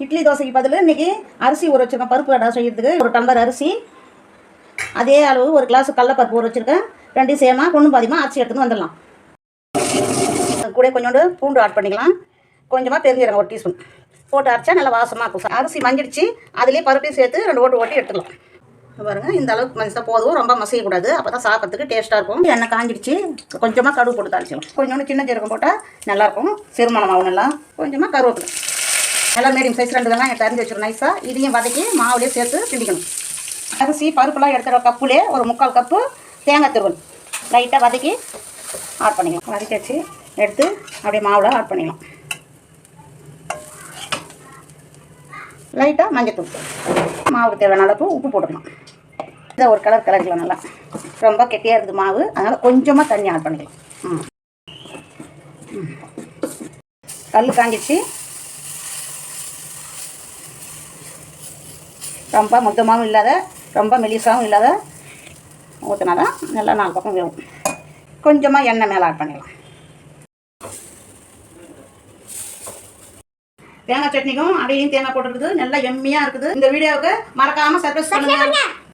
இட்லி தோசைக்கு பதில் இன்றைக்கி அரிசி ஊற வச்சுருக்கேன் பருப்பு கடை செய்கிறதுக்கு ஒரு டம்ளர் அரிசி. அதே அளவு ஒரு கிளாஸ் கடலப்பருப்பு ஊற வச்சுருக்கேன். ரெண்டையும் சேமா கொண்டு பாதிமா அரிசி எடுத்துன்னு வந்துடலாம். அது கூட கொஞ்சோண்டு பூண்டு ஆட் பண்ணிக்கலாம். கொஞ்சமாக பெருஞ்சீரகம் ஒரு டீஸ்பூன். போட்டு அரைச்சா நல்லா வாசமாக இருக்கும். அரிசி மஞ்சிடுச்சு. அதுலேயே பருப்பையும் சேர்த்து ரெண்டு ஓட்டு ஓட்டி எடுத்துக்கலாம் பாருங்கள் இந்த அளவுக்கு மஞ்சள் போதும். ரொம்ப மசியக்கூடாது. அப்போ தான் சாப்பிட்றதுக்கு டேஸ்ட்டாக இருக்கும். எண்ணெய் காஞ்சிடுச்சு. கொஞ்சமாக கருவு போட்டு தாளிச்சிடும் கொஞ்சோண்டு சின்ன ஜீரகம் போட்டால் நல்லாயிருக்கும் சிறுமணம் ஆகும் நல்லா கொஞ்சமாக கருவேப்பிலை. நல்லா மீடியம் சைஸ் ரெண்டு வெங்காயம் தெரிஞ்சு வச்சிடும் நைஸாக இதையும் வதக்கி மாவுலேயே சேர்த்து கிண்டிக்கணும். அரிசி பருப்புலாம் எடுக்கிற கப்புலே ஒரு முக்கால் கப்பு தேங்காய் துருவல். லைட்டாக வதக்கி ஆட் பண்ணிக்கலாம். வதக்கி வச்சு எடுத்து அப்படியே மாவில் ஆட் பண்ணிக்கலாம். லைட்டாக மஞ்சத்தூள். மாவுக்கு தேவையான அளவுக்கு உப்பு போட்டுக்கலாம். இதை ஒரு கலர் கலரிக்கலாம் நல்லா. ரொம்ப கெட்டியாக இருக்குது மாவு. அதனால் கொஞ்சமாக தண்ணி ஆட் பண்ணிக்கலாம். ம். ம். கல் காஞ்சிச்சு ரொம்ப மொத்தமாகவும் இல்லாத ரொம்ப மெலிசாகவும் இல்லாத ஊற்றினா தான் நல்லா நாலு பக்கம் வேகும் கொஞ்சமாக எண்ணெய் மேலே ஆட் பண்ணிடலாம். தேங்காய் சட்னிக்கும் அடையிலையும் தேங்காய் போட்டுருக்குது. நல்லா எம்மியாக இருக்குது. இந்த வீடியோவுக்கு மறக்காமல் சர்ப்ரைஸ் பண்ணுங்க.